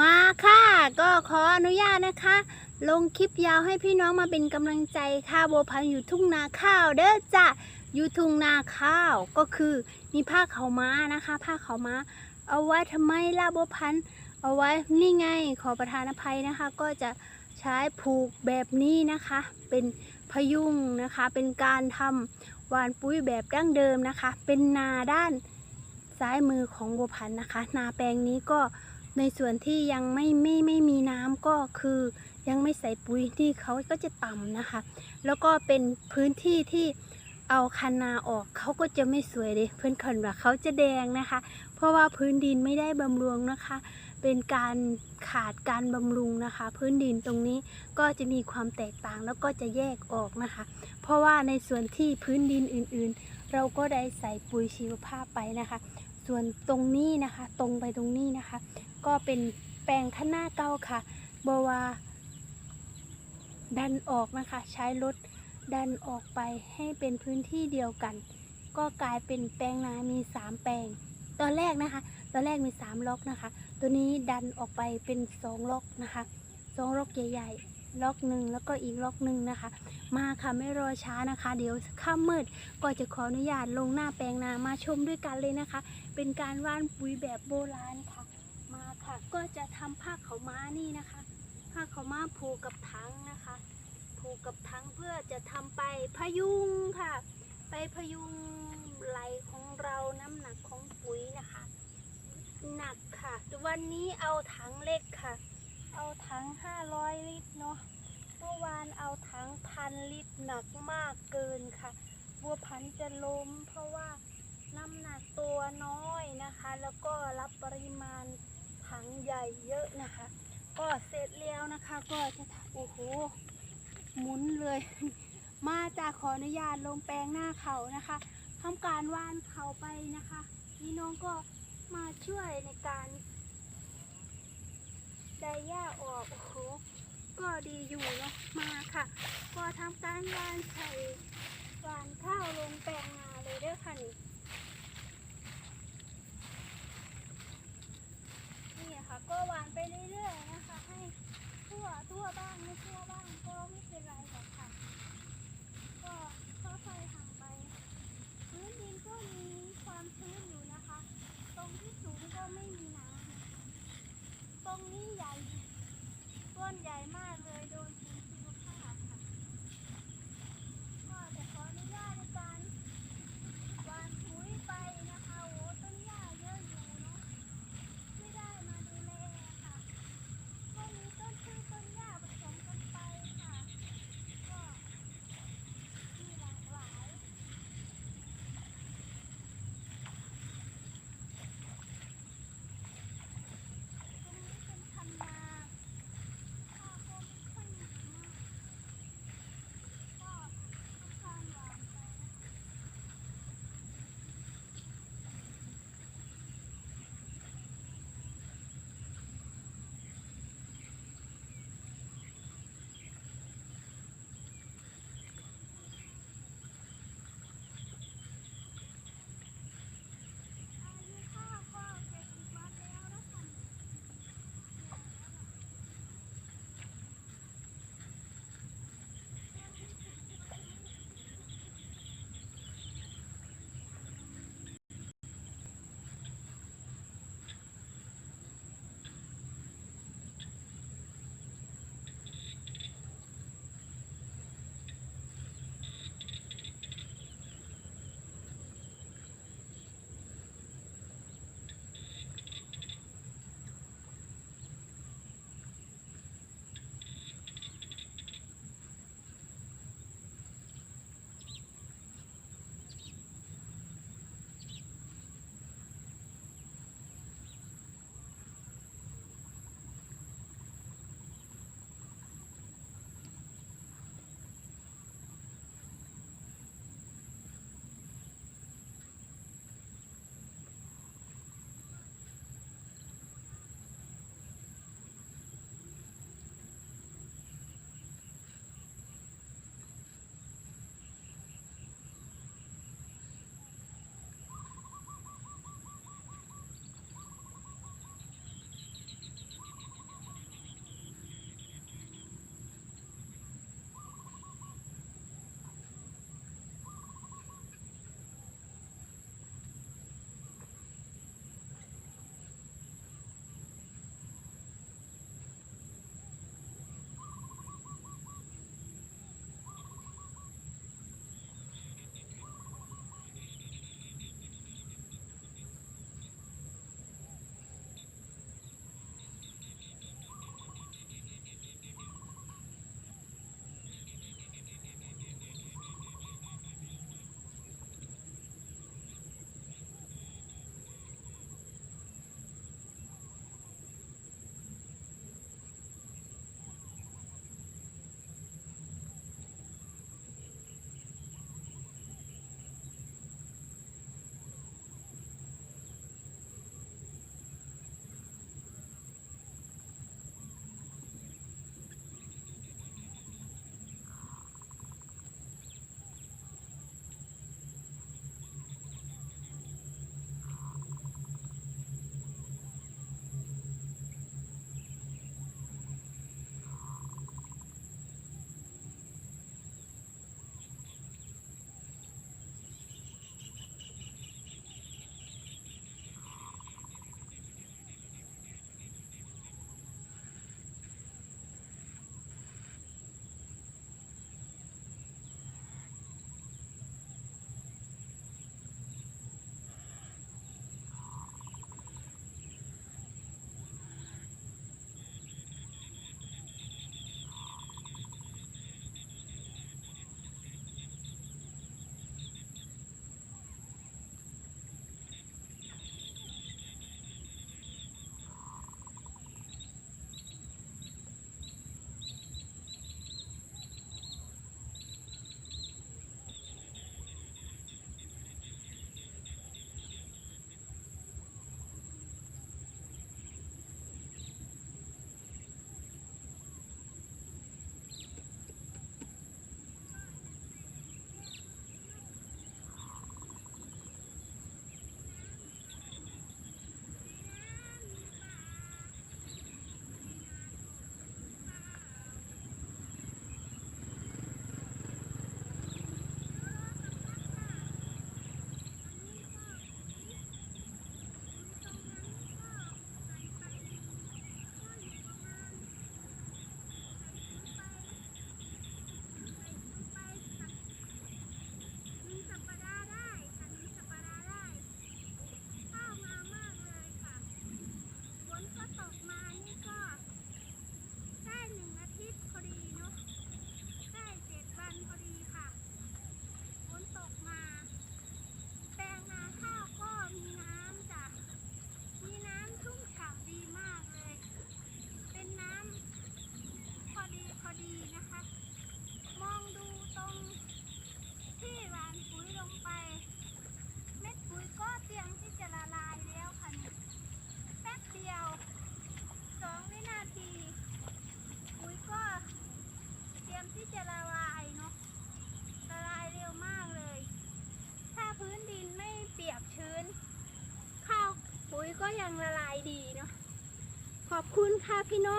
มาค่ะ ก็ขออนุญาตนะคะ ลงคลิปยาวให้พี่น้องมาเป็นกำลังใจค่ะโบพันอยู่ทุ่งนาข้าวเด้อจ้ะอยู่ทุ่งนาข้าวก็คือมีผ้าขาวม้านะคะ ผ้าขาวม้า เอาไว้ทำไมล่ะโบพันเอาไว้นี่ไงขอประทานอภัยนะคะ ก็จะใช้ผูกแบบนี้นะคะ เป็นพยุงนะคะ เป็นการทำหวานปุ๋ยแบบดั้งเดิมนะคะ เป็นนาด้านซ้ายมือของโบพันนะคะ นาแปลงนี้ก็ ในส่วนที่ยังไม่ไม่ไม่มีน้ำก็คือยังไม่ใส่ปุ๋ยที่เขาก็จะต่ำนะคะ แล้วก็เป็นพื้นที่ที่เอาคันนาออกเขาก็จะไม่สวยเลยเพื่อนคนว่าเขาจะแดงนะคะ เพราะว่าพื้นดินไม่ได้บำรุงนะคะ เป็นการขาดการบำรุงนะคะ พื้นดินตรงนี้ก็จะมีความแตกต่างแล้วก็จะแยกออกนะคะ เพราะว่าในส่วนที่พื้นดินอื่นๆ เราก็ได้ใส่ปุ๋ยชีวภาพไปนะคะ ส่วนตรงนี้นะคะ ตรงไปตรงนี้นะคะ ก็เป็นแปลงข้างหน้าเก้าค่ะบวาดันออกนะคะ ใช้รถดันออกไปให้เป็นพื้นที่เดียวกัน ก็กลายเป็นแปลงนามีสามแปลง ตอนแรกนะคะ ตอนแรกมีสามล็อกนะคะ ตัวนี้ดันออกไปเป็นสองล็อกนะคะสองล็อกใหญ่ๆ ล็อกหนึ่งแล้วก็อีกล็อกหนึ่งนะคะ มาค่ะไม่รอช้านะคะ เดี๋ยวค่ำมืดก็จะขออนุญาตลงหน้าแปลงนามาชมด้วยกันเลยนะคะ เป็นการว่านปุ๋ยแบบโบราณค่ะ มาค่ะ ก็จะทำผ้าขาวม้านี่นะคะ ผ้าขาวม้าผูกกับถังนะคะ ผูกกับถังเพื่อจะทำไปพยุงค่ะ ไปพยุงไหลของเราน้ำหนักของปุ๋ยนะคะ หนักค่ะ วันนี้เอาถังเล็กค่ะ เอาถัง 500 ลิตรเนาะเมื่อวานเอาถังพันลิตรหนักมากเกินค่ะ บัวพันจะล้มเพราะว่า น้ำหนักตัวน้อยนะคะ แล้วก็รับปริมาณถังใหญ่เยอะนะคะ ก็เสร็จแล้วนะคะ ก็จะโอ้โหหมุนเลย มาจากขออนุญาตลงแปลงหน้าเขานะคะทำการว่านเขาไปนะคะพี่น้องก็มาช่วยในการไดหญ้าออกโอ้โหก็ดีอยู่เนาะมาค่ะ ก็ทำการหวานใส่หวานข้าวลงแปลงนา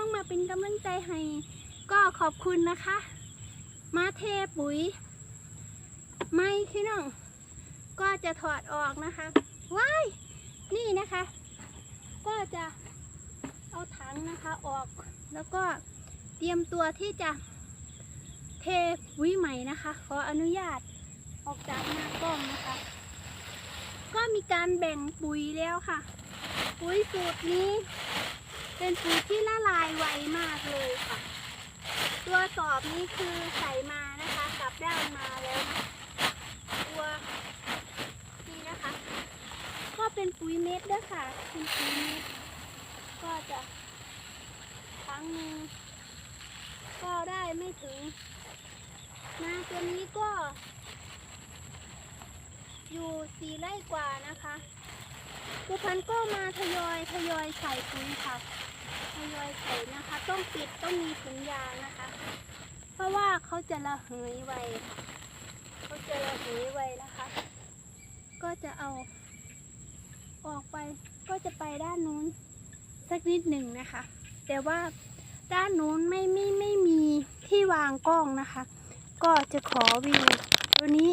องมาเป็นกำลังใจให้ก็ขอบคุณนะคะ มาเทปุ๋ย ไม่พี่น้อง ก็จะถอดออกนะคะว้ายนี่นะคะ ก็จะเอาถังนะคะออก แล้วก็เตรียมตัวที่จะเทปุ๋ยใหม่นะคะ ขออนุญาตออกจากหน้ากล้องนะคะ ก็มีการแบ่งปุ๋ยแล้วค่ะ ปุ๋ยสูตรนี้ เป็นปุ๋ยที่ละลายไวมากเลยค่ะ ตัวสอบนี้คือใส่มานะคะกลับด้านมาแล้วนะตัวนี้นะคะ ก็เป็นปุ๋ยเม็ดด้วยค่ะเป็นปุ๋ยเม็ดก็จะครั้งหนึ่งก็ได้ไม่ถึงนาตัวนี้ก็ อยู่สี่ไร่กว่านะคะ ผู้พันก็มาทยอยทยอยใส่ปุ๋ยค่ะ ทยอยใส่นะคะ ต้องปิดต้องมีถุงยางนะคะ เพราะว่าเขาจะระเหยไวค่ะเขาจะระเหยไวนะคะ ก็จะเอา ออกไปก็จะไปด้านนู้นสักนิดหนึ่งนะคะ แต่ว่าด้านนู้นไม่ไม่ไม่มีที่วางกล้องนะคะ ก็จะขอวิวตัวนี้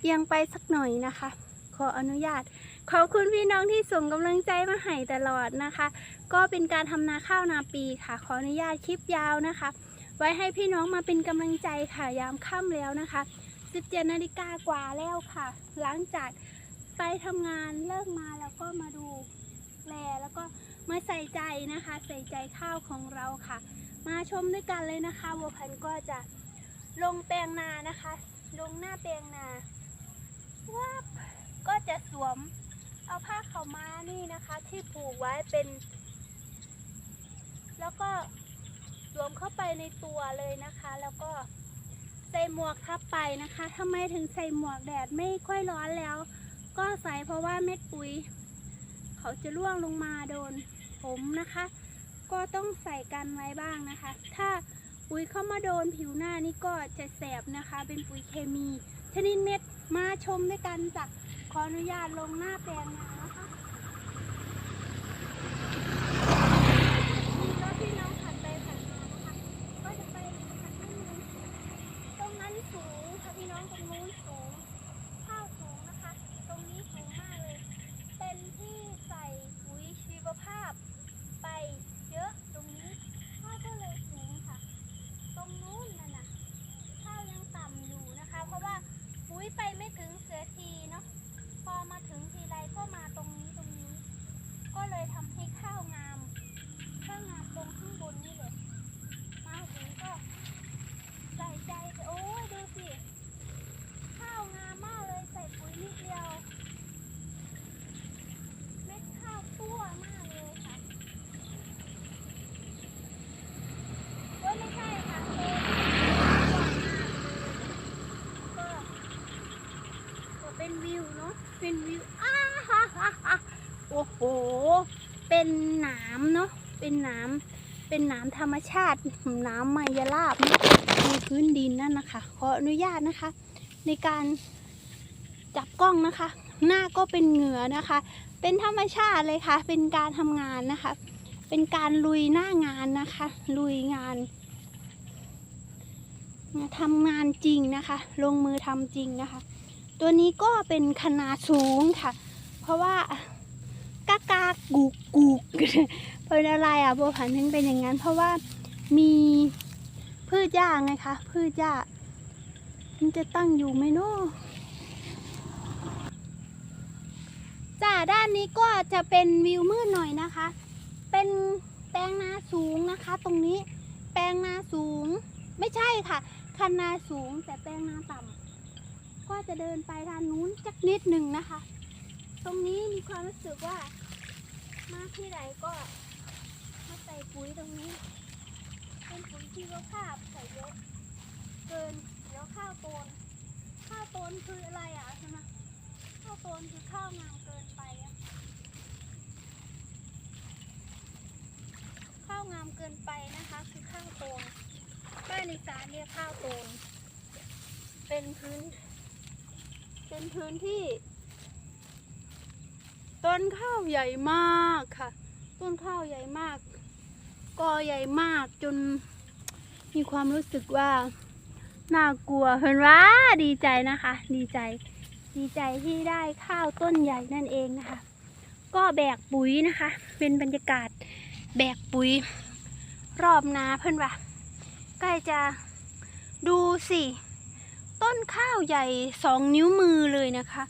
เอียงไปสักหน่อยนะคะ ขออนุญาต ขอบคุณพี่น้องที่ส่งกำลังใจมาให้ตลอดนะคะ ก็เป็นการทำนาข้าวนาปีค่ะ ขออนุญาตคลิปยาวนะคะ ไว้ให้พี่น้องมาเป็นกำลังใจค่ะยามค่ำแล้วนะคะ17นาฬิกากว่าแล้วค่ะ หลังจากไปทำงานเลิกมาแล้วก็มาดูแลแล้วก็มาใส่ใจนะคะ ใส่ใจข้าวของเราค่ะ มาชมด้วยกันเลยนะคะวัวพันก็จะลงแปลงนานะคะ ลงหน้าแปลงนาว้าก็จะสวมเอาผ้าขาวม้านี่นะคะ ที่ผูกไว้เป็น แล้วก็สวมเข้าไปในตัวเลยนะคะ แล้วก็ใส่หมวกทับไปนะคะทำไมถึงใส่หมวกแดดไม่ค่อยร้อนแล้ว ก็ใส่เพราะว่าเม็ดปุ๋ย เขาจะร่วงลงมาโดนผมนะคะ ก็ต้องใส่กันไว้บ้างนะคะ ถ้าปุ๋ยเข้ามาโดนผิวหน้านี่ก็จะแสบนะคะ เป็นปุ๋ยเคมีชนิดเม็ดมาชมด้วยกันจ้ะขออนุญาตลงหน้าแปลงนานะคะนี่ก็พี่น้องผ่านไปผ่านมานะคะ ก็จะไปสักนิดนึงตรงนั้นสูงค่ะพี่น้องตรงนู้นสูง ข้าวสูงนะคะ ตรงนี้สูงมากเลย เป็นที่ใส่ปุ๋ยชีวภาพ ไปเยอะตรงนี้ข้าวก็เลยสูงค่ะ ตรงนู้นนั่นน่ะข้าวยังต่ำอยู่นะคะ เพราะว่าปุ๋ยไปไม่ถึงเสือทีเนาะพอมาถึงทีไรก็มาตรงนี้ตรงนี้ ก็เลยทำให้ข้าวงาม ข้าวงามตรงข้างบนนี่เลยมาถึงก็ใส่ใจไปโอ้ยดูสิ ข้าวงามมากเลยใส่ปุ๋ยนิดเดียว เม็ดข้าวตัวมากเลยค่ะโอ้ยไม่ใช่ค่ะโคนก็ก็เป็นวิวเนาะเป็นวิวอ้าฮ่าฮ่าฮ่าโอ้โห เป็น หนาเนาะเป็นนามเป็นนามธรรมชาติหนามไมยราบเนอะในพื้นดินนั่นนะคะ ขออนุญาตนะคะ ในการจับกล้องนะคะ หน้าก็เป็นเหงื่อนะคะ เป็นธรรมชาติเลยค่ะ เป็นการทำงานนะคะ เป็นการลุยหน้างานนะคะ ลุยงานทำงานจริงนะคะ ลงมือทำจริงนะคะ ตัวนี้ก็เป็นคณะสูงค่ะ เพราะว่า กากากูกกูกเป็นอะไรอะบัวผันถึงเป็นอย่างนั้น เพราะว่ามีพืชหญ้าไงคะพืชหญ้ามันจะตั้งอยู่ไหมเนาะจ้าด้านนี้ก็จะเป็นวิวมืดหน่อยนะคะ เป็นแปลงนาสูงนะคะ ตรงนี้ แปลงนาสูง ไม่ใช่ค่ะคันนาสูงแต่แปลงนาต่ำก็จะเดินไปทางนู้นจักนิดหนึ่งนะคะ ตรงนี้มีความรู้สึกว่า มาที่ไหนก็มาใส่ปุ๋ยตรงนี้ เป็นปุ๋ยชีวภาพใส่เยอะเกินเดี๋ยวข้าวโตนข้าวโตนคืออะไรอะใช่ไหมข้าวโตนคือข้าวงามเกินไปอะข้าวงามเกินไปนะคะ คือข้าวโตนบ้านอีสานเรียกข้าวโตนเป็นพื้น เป็นพื้นที่ ต้นข้าวใหญ่มากค่ะ ต้นข้าวใหญ่มากกอใหญ่มากจนมีความรู้สึกว่าน่ากลัวเห็นว่าดีใจนะคะ ดีใจ ดีใจที่ได้ข้าวต้นใหญ่นั่นเองนะคะ ก็แบกปุ๋ยนะคะ เป็นบรรยากาศแบกปุ๋ย รอบนาเพื่อนว่าใกล้จะดูสิ ต้นข้าวใหญ่สองนิ้วมือเลยนะคะ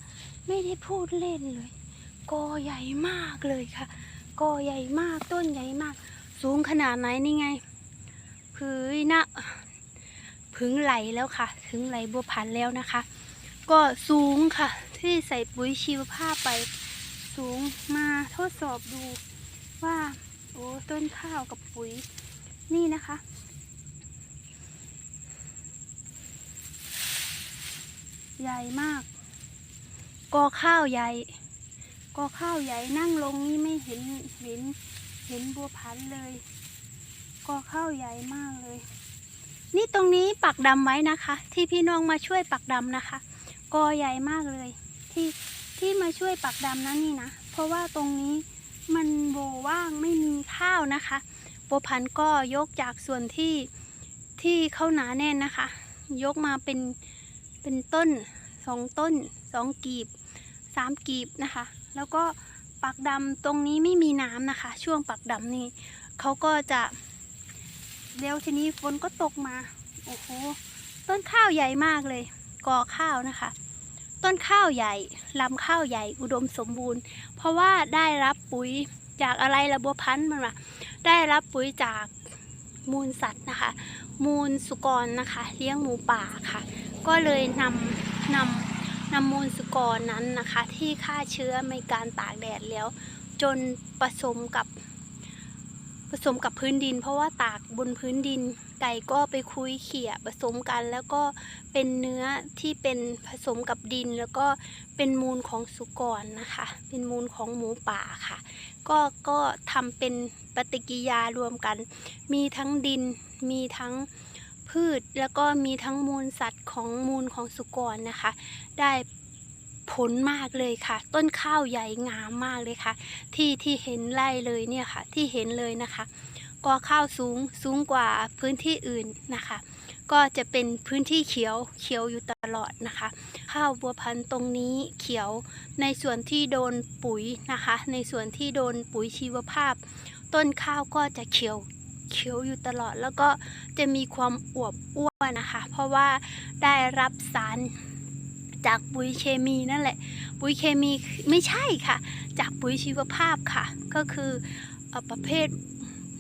ไม่ได้พูดเล่นเลย กอใหญ่มากเลยค่ะ กอใหญ่มากต้นใหญ่มาก สูงขนาดไหนนี่ไงพื้นนะพึงไหลแล้วค่ะ ถึงไหลบัวพันแล้วนะคะ ก็สูงค่ะ ที่ใส่ปุ๋ยชีวภาพไป สูงมาทดสอบดูว่าโอ้ต้นข้าวกับปุ๋ยนี่นะคะใหญ่มาก กอข้าวใหญ่ กอข้าวใหญ่นั่งลงนี่ไม่เห็นเห็นเห็นบัวพันเลยกอข้าวใหญ่มากเลย นี่ตรงนี้ปักดำไว้นะคะ ที่พี่น้องมาช่วยปักดำนะคะ กอใหญ่มากเลย ที่ที่มาช่วยปักดำนะนี่นะ เพราะว่าตรงนี้มันโบว่างไม่มีข้าวนะคะบัวพันก็ยกจากส่วนที่ที่เข้าหนาแน่นนะคะ ยกมาเป็นเป็นต้นสองต้นสองกีบสามกีบนะคะ แล้วก็ปักดำตรงนี้ไม่มีน้ำนะคะ ช่วงปักดำนี่เขาก็จะแล้วทีนี้ฝนก็ตกมา โอ้โห ต้นข้าวใหญ่มากเลย กอข้าวนะคะ ต้นข้าวใหญ่ลำข้าวใหญ่อุดมสมบูรณ์ เพราะว่าได้รับปุ๋ยจากอะไรระบัวพันธุ์มันมาได้รับปุ๋ยจากมูลสัตว์นะคะ มูลสุกรนะคะ เลี้ยงหมูป่าค่ะ ก็เลยนำนำ นำมูลสุกรนั้นนะคะ ที่ฆ่าเชื้อในการตากแดดแล้ว จนผสมกับผสมกับพื้นดิน เพราะว่าตากบนพื้นดิน ไก่ก็ไปคุยเขี่ยผสมกัน แล้วก็เป็นเนื้อที่เป็นผสมกับดิน แล้วก็เป็นมูลของสุกรนะคะ เป็นมูลของหมูป่าค่ะ ก็ก็ทำเป็นปฏิกิริยารวมกัน มีทั้งดินมีทั้ง พืช แล้วก็มีทั้งมูลสัตว์ของมูลของสุกรนะคะ ได้ผลมากเลยค่ะ ต้นข้าวใหญ่งามมากเลยค่ะ ที่ที่เห็นไล่เลยเนี่ยค่ะ ที่เห็นเลยนะคะกอข้าวสูงสูงกว่าพื้นที่อื่นนะคะ ก็จะเป็นพื้นที่เขียวเขียวอยู่ตลอดนะคะ ข้าวบัวพันธุ์ตรงนี้เขียวในส่วนที่โดนปุ๋ยนะคะ ในส่วนที่โดนปุ๋ยชีวภาพ ต้นข้าวก็จะเขียว เขียวอยู่ตลอด แล้วก็จะมีความอวบอ้วนนะคะ เพราะว่าได้รับสารจากปุ๋ยเคมีนั่นแหละ ปุ๋ยเคมีไม่ใช่ค่ะ จากปุ๋ยชีวภาพค่ะ ก็คืออประเภท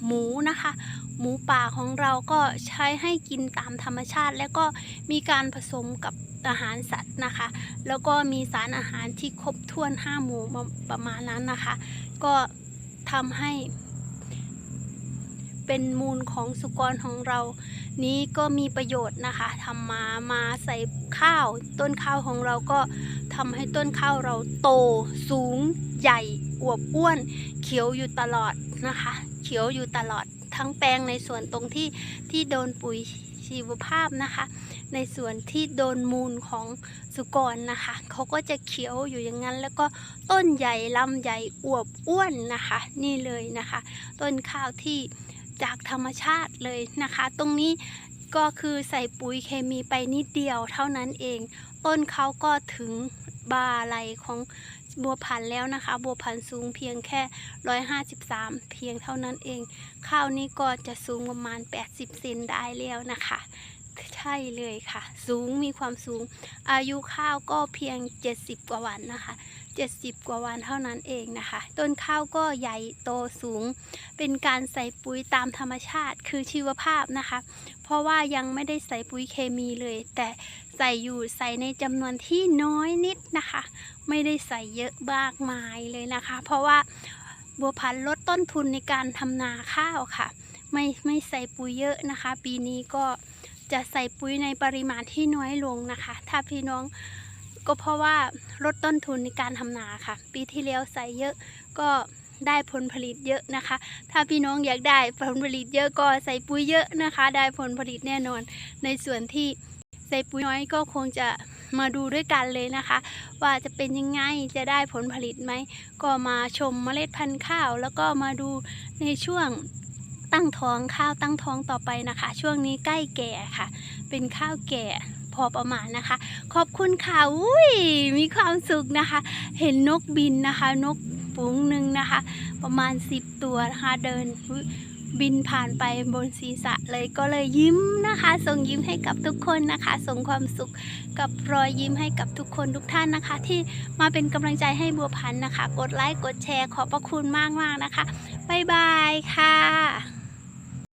หมูนะคะ หมูป่าของเราก็ใช้ให้กินตามธรรมชาติ แล้วก็มีการผสมกับอาหารสัตว์นะคะ แล้วก็มีสารอาหารที่ครบถ้วนห้าหมู่ประมาณนั้นนะคะ ก็ทำให้ เป็นมูลของสุกรของเรา นี้ก็มีประโยชน์นะคะทำมามาใส่ข้าว ต้นข้าวของเราก็ทำให้ต้นข้าวเราโตสูงใหญ่อวบอ้วน เขียวอยู่ตลอดนะคะ เขียวอยู่ตลอดทั้งแปลงในส่วนตรงที่ที่โดนปุ๋ยชีวภาพนะคะ ในส่วนที่โดนมูลของสุกรนะคะเขาก็จะเขียวอยู่อย่างนั้น แล้วก็ต้นใหญ่ลำใหญ่อวบอ้วนนะคะ นี่เลยนะคะ ต้นข้าวที่ จากธรรมชาติเลยนะคะ ตรงนี้ก็คือใส่ปุ๋ยเคมีไปนิดเดียวเท่านั้นเอง ต้นเขาก็ถึงบาไหลของบัวพันแล้วนะคะ บัวพันสูงเพียงแค่ 153 เพียงเท่านั้นเอง ข้าวนี้ก็จะสูงประมาณ 80เซนได้แล้วนะคะ ใช่เลยค่ะ สูงมีความสูง อายุข้าวก็เพียง 70 กว่าวันนะคะ 70 กว่าวันเท่านั้นเองนะคะ ต้นข้าวก็ใหญ่โตสูง เป็นการใส่ปุ๋ยตามธรรมชาติคือชีวภาพนะคะ เพราะว่ายังไม่ได้ใส่ปุ๋ยเคมีเลย แต่ใส่อยู่ใส่ในจำนวนที่น้อยนิดนะคะ ไม่ได้ใส่เยอะมากมายเลยนะคะ เพราะว่าบัวพันลดต้นทุนในการทำนาข้าวค่ะ ไม่ไม่ใส่ปุ๋ยเยอะนะคะ ปีนี้ก็จะใส่ปุ๋ยในปริมาณที่น้อยลงนะคะ ถ้าพี่น้อง ก็เพราะว่าลดต้นทุนในการทำนาค่ะ ปีที่แล้วใส่เยอะก็ได้ผลผลิตเยอะนะคะ ถ้าพี่น้องอยากได้ผลผลิตเยอะก็ใส่ปุ๋ยเยอะนะคะ ได้ผลผลิตแน่นอน ในส่วนที่ใส่ปุ๋ยน้อยก็คงจะมาดูด้วยกันเลยนะคะ ว่าจะเป็นยังไงจะได้ผลผลิตไหม ก็มาชมเมล็ดพันธุ์ข้าว แล้วก็มาดูในช่วงตั้งท้องข้าวตั้งท้องต่อไปนะคะ ช่วงนี้ใกล้แก่ค่ะ เป็นข้าวแก่ พอประมาณนะคะ ขอบคุณค่ะอุ้ยมีความสุขนะคะ เห็นนกบินนะคะ นกฝูงหนึ่งนะคะ ประมาณ 10 ตัวนะคะเดินบินผ่านไปบนศีรษะเลยก็เลยยิ้มนะคะ ส่งยิ้มให้กับทุกคนนะคะ ส่งความสุขกับรอยยิ้มให้กับทุกคนทุกท่านนะคะ ที่มาเป็นกำลังใจให้บัวพันธ์นะคะ กดไลค์กดแชร์ขอบพระคุณมากๆนะคะบ๊ายบายค่ะ